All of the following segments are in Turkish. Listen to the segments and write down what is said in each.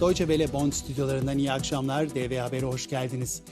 Deutsche Welle Bonn stüdyolarından iyi akşamlar. DV Haber'e hoş geldiniz.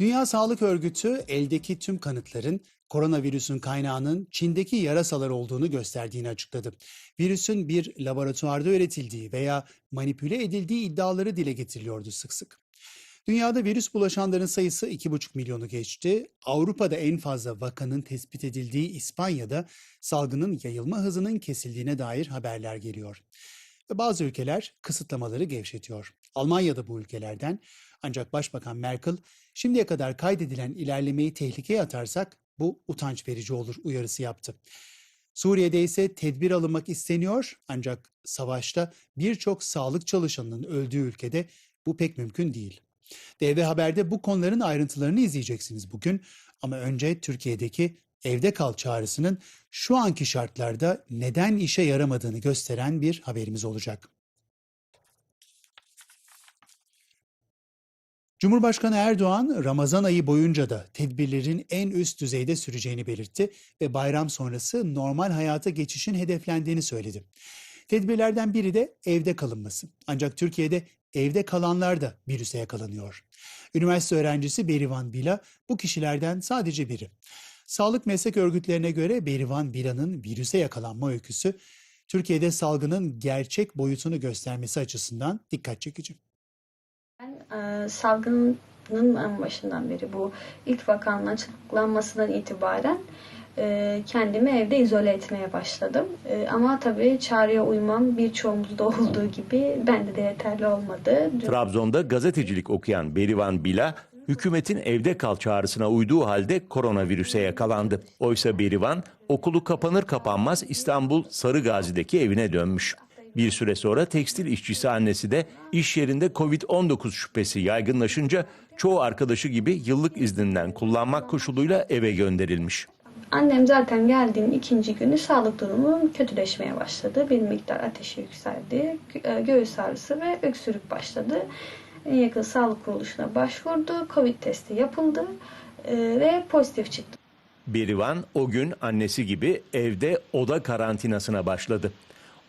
Dünya Sağlık Örgütü eldeki tüm kanıtların koronavirüsün kaynağının Çin'deki yarasalar olduğunu gösterdiğini açıkladı. Virüsün bir laboratuvarda üretildiği veya manipüle edildiği iddiaları dile getiriliyordu sık sık. Dünyada virüs bulaşanların sayısı 2,5 milyonu geçti. Avrupa'da en fazla vakanın tespit edildiği İspanya'da salgının yayılma hızının kesildiğine dair haberler geliyor. Ve bazı ülkeler kısıtlamaları gevşetiyor. Almanya da bu ülkelerden. Ancak Başbakan Merkel şimdiye kadar kaydedilen ilerlemeyi tehlikeye atarsak bu utanç verici olur uyarısı yaptı. Suriye'de ise tedbir alınmak isteniyor ancak savaşta birçok sağlık çalışanının öldüğü ülkede bu pek mümkün değil. DV Haber'de bu konuların ayrıntılarını izleyeceksiniz bugün ama önce Türkiye'deki evde kal çağrısının şu anki şartlarda neden işe yaramadığını gösteren bir haberimiz olacak. Cumhurbaşkanı Erdoğan Ramazan ayı boyunca da tedbirlerin en üst düzeyde süreceğini belirtti ve bayram sonrası normal hayata geçişin hedeflendiğini söyledi. Tedbirlerden biri de evde kalınması. Ancak Türkiye'de evde kalanlar da virüse yakalanıyor. Üniversite öğrencisi Berivan Bila bu kişilerden sadece biri. Sağlık meslek örgütlerine göre Berivan Bila'nın virüse yakalanma öyküsü Türkiye'de salgının gerçek boyutunu göstermesi açısından dikkat çekici. Ben e, salgının en başından beri bu ilk vakanın açıklanmasından itibaren e, kendimi evde izole etmeye başladım. E, ama tabii çağrıya uymam birçoğumuzda olduğu gibi bende de yeterli olmadı. Trabzon'da gazetecilik okuyan Berivan Bila, hükümetin evde kal çağrısına uyduğu halde koronavirüse yakalandı. Oysa Berivan okulu kapanır kapanmaz İstanbul Sarıgazi'deki evine dönmüş. Bir süre sonra tekstil işçisi annesi de iş yerinde Covid-19 şüphesi yaygınlaşınca çoğu arkadaşı gibi yıllık izninden kullanmak koşuluyla eve gönderilmiş. Annem zaten geldiğinin ikinci günü sağlık durumu kötüleşmeye başladı. Bir miktar ateşi yükseldi. Gö- Göğüs ağrısı ve öksürük başladı. En yakın sağlık kuruluşuna başvurdu. Covid testi yapıldı e, ve pozitif çıktı. Berivan o gün annesi gibi evde oda karantinasına başladı.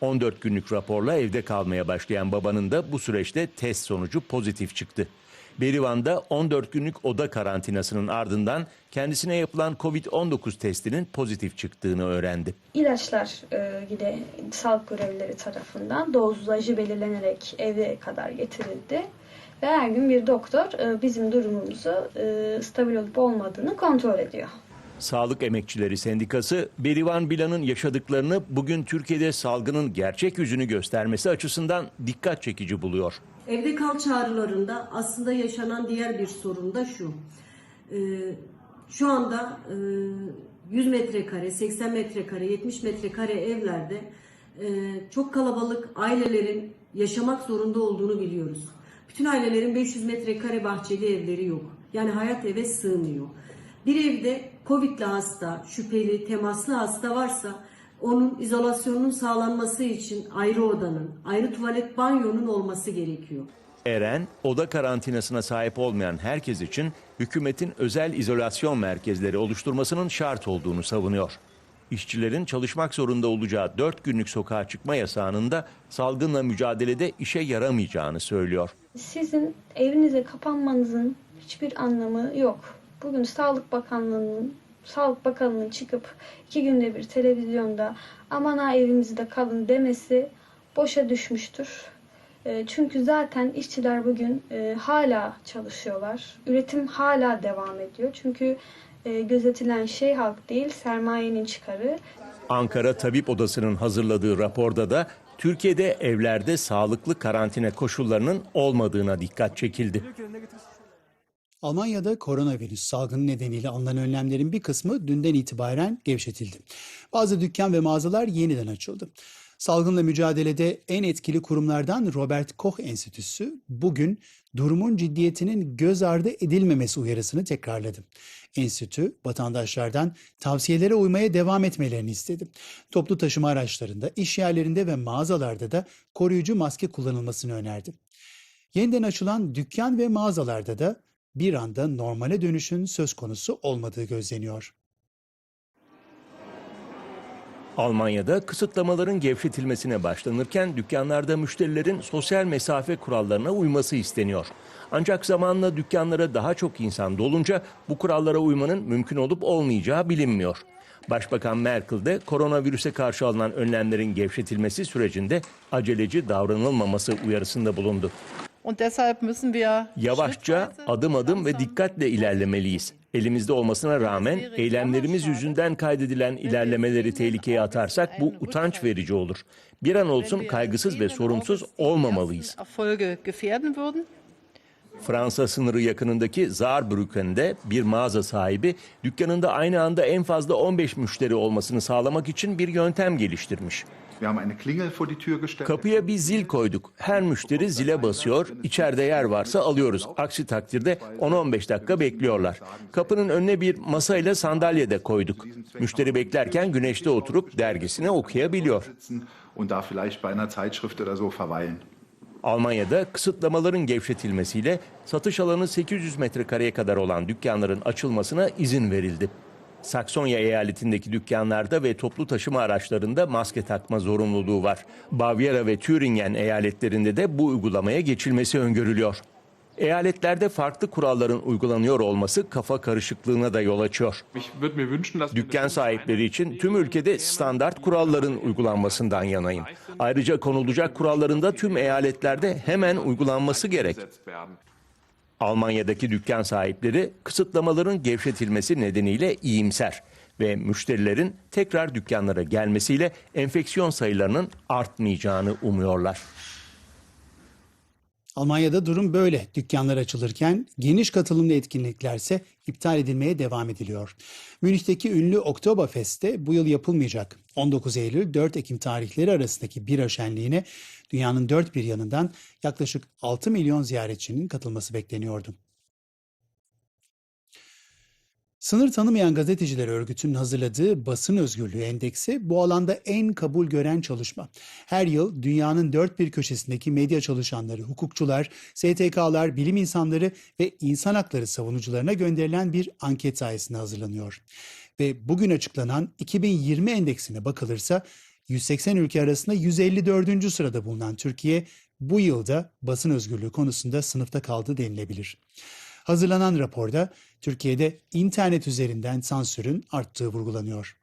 14 günlük raporla evde kalmaya başlayan babanın da bu süreçte test sonucu pozitif çıktı. Berivan'da 14 günlük oda karantinasının ardından kendisine yapılan Covid-19 testinin pozitif çıktığını öğrendi. İlaçlar e, yine sağlık görevlileri tarafından dozajı belirlenerek eve kadar getirildi. Ve her gün bir doktor e, bizim durumumuzu e, stabil olup olmadığını kontrol ediyor. Sağlık Emekçileri Sendikası, Berivan Bilan'ın yaşadıklarını bugün Türkiye'de salgının gerçek yüzünü göstermesi açısından dikkat çekici buluyor. Evde kal çağrılarında aslında yaşanan diğer bir sorun da şu. Ee, şu anda e, 100 metrekare, 80 metrekare, 70 metrekare evlerde e, çok kalabalık ailelerin yaşamak zorunda olduğunu biliyoruz. Bütün ailelerin 500 metrekare bahçeli evleri yok. Yani hayat eve sığmıyor. Bir evde Covid'li hasta, şüpheli, temaslı hasta varsa onun izolasyonunun sağlanması için ayrı odanın, ayrı tuvalet banyonun olması gerekiyor. Eren, oda karantinasına sahip olmayan herkes için hükümetin özel izolasyon merkezleri oluşturmasının şart olduğunu savunuyor. İşçilerin çalışmak zorunda olacağı 4 günlük sokağa çıkma yasağının da salgınla mücadelede işe yaramayacağını söylüyor. Sizin evinize kapanmanızın hiçbir anlamı yok. Bugün Sağlık Bakanlığı'nın Sağlık Bakanı'nın çıkıp iki günde bir televizyonda aman ha evimizde kalın demesi boşa düşmüştür. E, Çünkü zaten işçiler bugün e, hala çalışıyorlar. Üretim hala devam ediyor. Çünkü e, gözetilen şey halk değil, sermayenin çıkarı. Ankara Tabip Odası'nın hazırladığı raporda da Türkiye'de evlerde sağlıklı karantina koşullarının olmadığına dikkat çekildi. Almanya'da koronavirüs salgını nedeniyle alınan önlemlerin bir kısmı dünden itibaren gevşetildi. Bazı dükkan ve mağazalar yeniden açıldı. Salgınla mücadelede en etkili kurumlardan Robert Koch Enstitüsü bugün durumun ciddiyetinin göz ardı edilmemesi uyarısını tekrarladı. Enstitü vatandaşlardan tavsiyelere uymaya devam etmelerini istedi. Toplu taşıma araçlarında, iş yerlerinde ve mağazalarda da koruyucu maske kullanılmasını önerdi. Yeniden açılan dükkan ve mağazalarda da bir anda normale dönüşün söz konusu olmadığı gözleniyor. Almanya'da kısıtlamaların gevşetilmesine başlanırken dükkanlarda müşterilerin sosyal mesafe kurallarına uyması isteniyor. Ancak zamanla dükkanlara daha çok insan dolunca bu kurallara uymanın mümkün olup olmayacağı bilinmiyor. Başbakan Merkel de koronavirüse karşı alınan önlemlerin gevşetilmesi sürecinde aceleci davranılmaması uyarısında bulundu. Yavaşça, adım adım ve dikkatle ilerlemeliyiz. Elimizde olmasına rağmen eylemlerimiz yüzünden kaydedilen ilerlemeleri tehlikeye atarsak bu utanç verici olur. Bir an olsun kaygısız ve die olmamalıyız. Fransa sınırı yakınındaki Saarbrücken'de bir mağaza sahibi dükkanında aynı anda en fazla 15 müşteri olmasını sağlamak için bir yöntem geliştirmiş. Kapıya bir zil koyduk. Her müşteri zile basıyor. İçeride yer varsa alıyoruz. Aksi takdirde 10-15 dakika bekliyorlar. Kapının önüne bir masayla sandalye de koyduk. Müşteri beklerken güneşte oturup dergisini okuyabiliyor. Almanya'da kısıtlamaların gevşetilmesiyle satış alanı 800 metrekareye kadar olan dükkanların açılmasına izin verildi. Saksonya eyaletindeki dükkanlarda ve toplu taşıma araçlarında maske takma zorunluluğu var. Bavyera ve Thüringen eyaletlerinde de bu uygulamaya geçilmesi öngörülüyor. Eyaletlerde farklı kuralların uygulanıyor olması kafa karışıklığına da yol açıyor. Dükkan sahipleri için tüm ülkede standart kuralların uygulanmasından yanayım. Ayrıca konulacak kuralların da tüm eyaletlerde hemen uygulanması gerek. Almanya'daki dükkan sahipleri kısıtlamaların gevşetilmesi nedeniyle iyimser ve müşterilerin tekrar dükkanlara gelmesiyle enfeksiyon sayılarının artmayacağını umuyorlar. Almanya'da durum böyle. Dükkanlar açılırken geniş katılımlı etkinliklerse iptal edilmeye devam ediliyor. Münih'teki ünlü Oktoberfest'te bu yıl yapılmayacak. 19 Eylül 4 Ekim tarihleri arasındaki bira şenliğine dünyanın dört bir yanından yaklaşık 6 milyon ziyaretçinin katılması bekleniyordu. Sınır tanımayan gazeteciler örgütünün hazırladığı basın özgürlüğü endeksi bu alanda en kabul gören çalışma. Her yıl dünyanın dört bir köşesindeki medya çalışanları, hukukçular, STK'lar, bilim insanları ve insan hakları savunucularına gönderilen bir anket sayesinde hazırlanıyor. Ve bugün açıklanan 2020 endeksine bakılırsa 180 ülke arasında 154. sırada bulunan Türkiye bu yılda basın özgürlüğü konusunda sınıfta kaldı denilebilir. Hazırlanan raporda Türkiye'de internet üzerinden sansürün arttığı vurgulanıyor.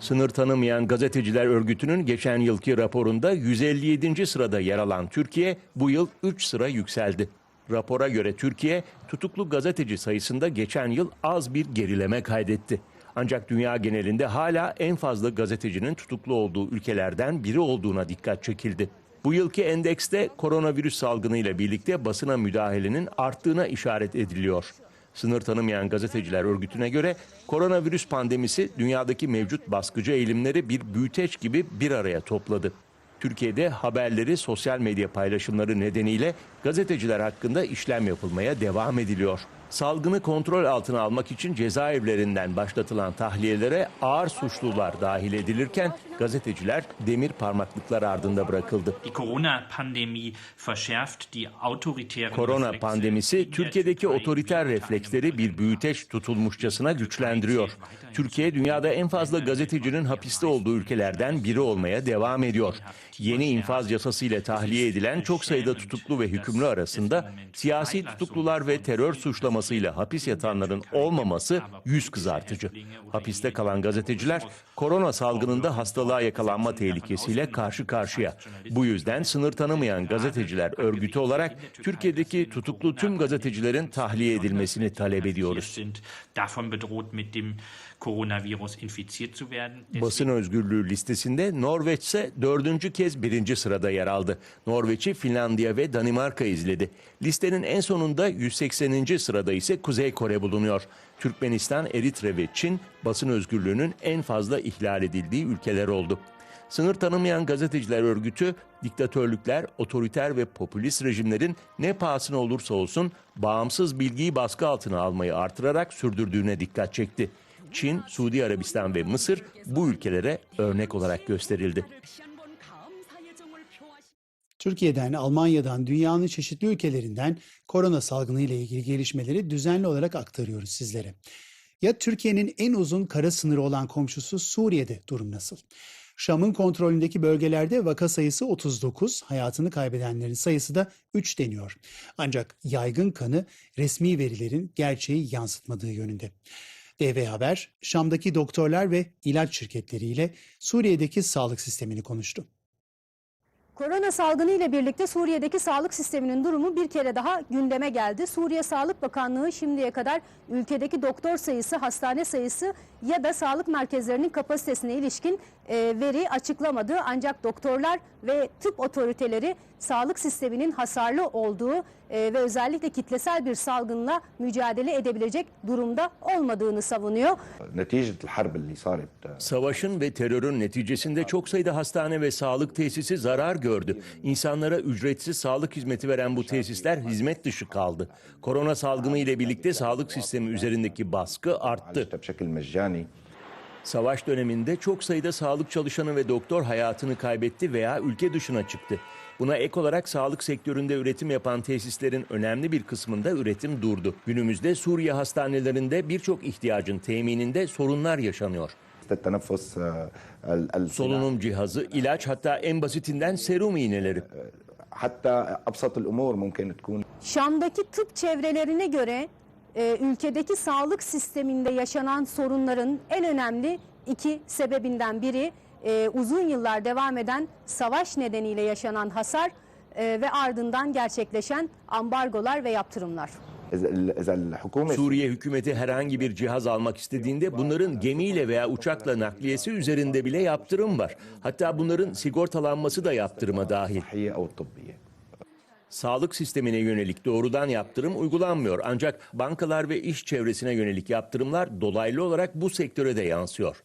Sınır tanımayan gazeteciler örgütünün geçen yılki raporunda 157. sırada yer alan Türkiye bu yıl 3 sıra yükseldi. Rapora göre Türkiye tutuklu gazeteci sayısında geçen yıl az bir gerileme kaydetti. Ancak dünya genelinde hala en fazla gazetecinin tutuklu olduğu ülkelerden biri olduğuna dikkat çekildi. Bu yılki endekste koronavirüs salgınıyla birlikte basına müdahalenin arttığına işaret ediliyor. Sınır tanımayan gazeteciler örgütüne göre koronavirüs pandemisi dünyadaki mevcut baskıcı eğilimleri bir büyüteç gibi bir araya topladı. Türkiye'de haberleri sosyal medya paylaşımları nedeniyle gazeteciler hakkında işlem yapılmaya devam ediliyor. Salgını kontrol altına almak için cezaevlerinden başlatılan tahliyelere ağır suçlular dahil edilirken gazeteciler demir parmaklıklar ardında bırakıldı. Korona pandemisi Türkiye'deki otoriter refleksleri bir büyüteç tutulmuşçasına güçlendiriyor. Türkiye dünyada en fazla gazetecinin hapiste olduğu ülkelerden biri olmaya devam ediyor. Yeni infaz yasasıyla tahliye edilen çok sayıda tutuklu ve hükümlü arasında siyasi tutuklular ve terör suçlamasıyla hapis yatanların olmaması yüz kızartıcı. Hapiste kalan gazeteciler korona salgınında hastalığa yakalanma tehlikesiyle karşı karşıya. Bu yüzden sınır tanımayan gazeteciler örgütü olarak Türkiye'deki tutuklu tüm gazetecilerin tahliye edilmesini talep ediyoruz. Coronavirus infiziert zu werden. Basın özgürlüğü listesinde Norveç ise dördüncü kez birinci sırada yer aldı. Norveç'i Finlandiya ve Danimarka izledi. Listenin en sonunda 180. sırada ise Kuzey Kore bulunuyor. Türkmenistan, Eritre ve Çin basın özgürlüğünün en fazla ihlal edildiği ülkeler oldu. Sınır tanımayan gazeteciler örgütü, diktatörlükler, otoriter ve popülist rejimlerin ne pahasına olursa olsun bağımsız bilgiyi baskı altına almayı artırarak sürdürdüğüne dikkat çekti. Çin, Suudi Arabistan ve Mısır bu ülkelere örnek olarak gösterildi. Türkiye'den, Almanya'dan, dünyanın çeşitli ülkelerinden korona salgını ile ilgili gelişmeleri düzenli olarak aktarıyoruz sizlere. Ya Türkiye'nin en uzun kara sınırı olan komşusu Suriye'de durum nasıl? Şam'ın kontrolündeki bölgelerde vaka sayısı 39, hayatını kaybedenlerin sayısı da 3 deniyor. Ancak yaygın kanı resmi verilerin gerçeği yansıtmadığı yönünde. DV Haber, Şam'daki doktorlar ve ilaç şirketleriyle Suriye'deki sağlık sistemini konuştu. Korona salgını ile birlikte Suriye'deki sağlık sisteminin durumu bir kere daha gündeme geldi. Suriye Sağlık Bakanlığı şimdiye kadar ülkedeki doktor sayısı, hastane sayısı ya da sağlık merkezlerinin kapasitesine ilişkin e, veri açıklamadı. Ancak doktorlar ve tıp otoriteleri sağlık sisteminin hasarlı olduğu ee, ve özellikle kitlesel bir salgınla mücadele edebilecek durumda olmadığını savunuyor. Savaşın ve terörün neticesinde çok sayıda hastane ve sağlık tesisi zarar gördü. İnsanlara ücretsiz sağlık hizmeti veren bu tesisler hizmet dışı kaldı. Korona salgını ile birlikte sağlık sistemi üzerindeki baskı arttı. Savaş döneminde çok sayıda sağlık çalışanı ve doktor hayatını kaybetti veya ülke dışına çıktı. Buna ek olarak sağlık sektöründe üretim yapan tesislerin önemli bir kısmında üretim durdu. Günümüzde Suriye hastanelerinde birçok ihtiyacın temininde sorunlar yaşanıyor. Solunum cihazı, ilaç hatta en basitinden serum iğneleri. Hatta absat umur mümkün tkun. Şam'daki tıp çevrelerine göre e, ülkedeki sağlık sisteminde yaşanan sorunların en önemli iki sebebinden biri e, uzun yıllar devam eden savaş nedeniyle yaşanan hasar e, ve ardından gerçekleşen ambargolar ve yaptırımlar. Suriye hükümeti herhangi bir cihaz almak istediğinde bunların gemiyle veya uçakla nakliyesi üzerinde bile yaptırım var. Hatta bunların sigortalanması da yaptırıma dahil. Sağlık sistemine yönelik doğrudan yaptırım uygulanmıyor ancak bankalar ve iş çevresine yönelik yaptırımlar dolaylı olarak bu sektöre de yansıyor.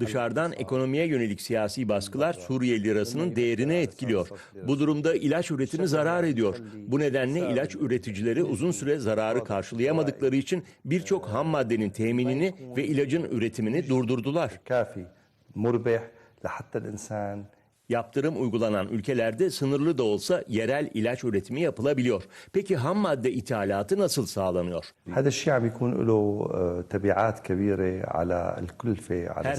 Dışarıdan ekonomiye yönelik siyasi baskılar Suriye lirasının değerini etkiliyor. Bu durumda ilaç üretimi zarar ediyor. Bu nedenle ilaç üreticileri uzun süre zararı karşılayamadıkları için birçok ham maddenin teminini ve ilacın üretimini durdurdular. Yaptırım uygulanan ülkelerde sınırlı da olsa yerel ilaç üretimi yapılabiliyor. Peki ham madde ithalatı nasıl sağlanıyor?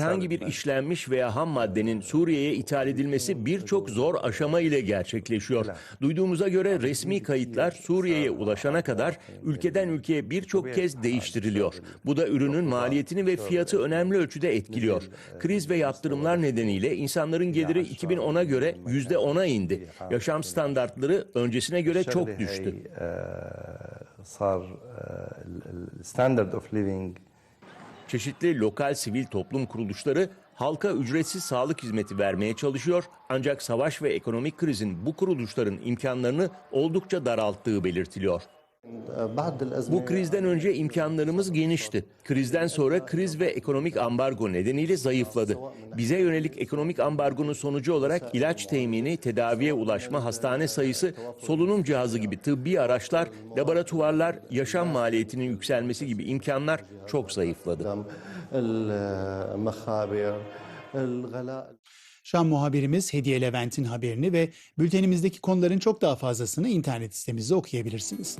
Herhangi bir işlenmiş veya ham maddenin Suriye'ye ithal edilmesi birçok zor aşama ile gerçekleşiyor. Duyduğumuza göre resmi kayıtlar Suriye'ye ulaşana kadar ülkeden ülkeye birçok kez değiştiriliyor. Bu da ürünün maliyetini ve fiyatı önemli ölçüde etkiliyor. Kriz ve yaptırımlar nedeniyle insanların geliri 2000 2010'a göre %10'a indi. Yaşam standartları öncesine göre çok düştü. Çeşitli lokal sivil toplum kuruluşları halka ücretsiz sağlık hizmeti vermeye çalışıyor ancak savaş ve ekonomik krizin bu kuruluşların imkanlarını oldukça daralttığı belirtiliyor. Bu krizden önce imkanlarımız genişti. Krizden sonra kriz ve ekonomik ambargo nedeniyle zayıfladı. Bize yönelik ekonomik ambargonun sonucu olarak ilaç temini, tedaviye ulaşma, hastane sayısı, solunum cihazı gibi tıbbi araçlar, laboratuvarlar, yaşam maliyetinin yükselmesi gibi imkanlar çok zayıfladı. Şam muhabirimiz Hediye Levent'in haberini ve bültenimizdeki konuların çok daha fazlasını internet sitemizde okuyabilirsiniz.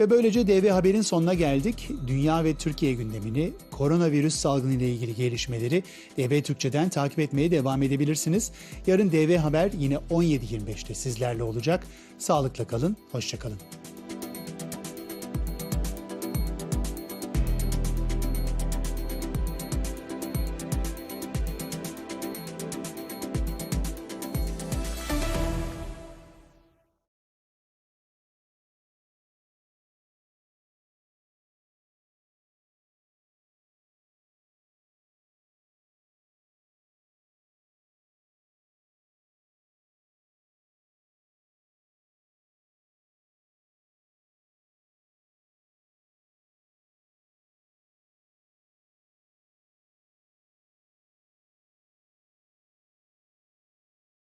Ve böylece DV Haber'in sonuna geldik. Dünya ve Türkiye gündemini, koronavirüs salgını ile ilgili gelişmeleri DV Türkçe'den takip etmeye devam edebilirsiniz. Yarın DV Haber yine 17.25'te sizlerle olacak. Sağlıkla kalın, hoşçakalın.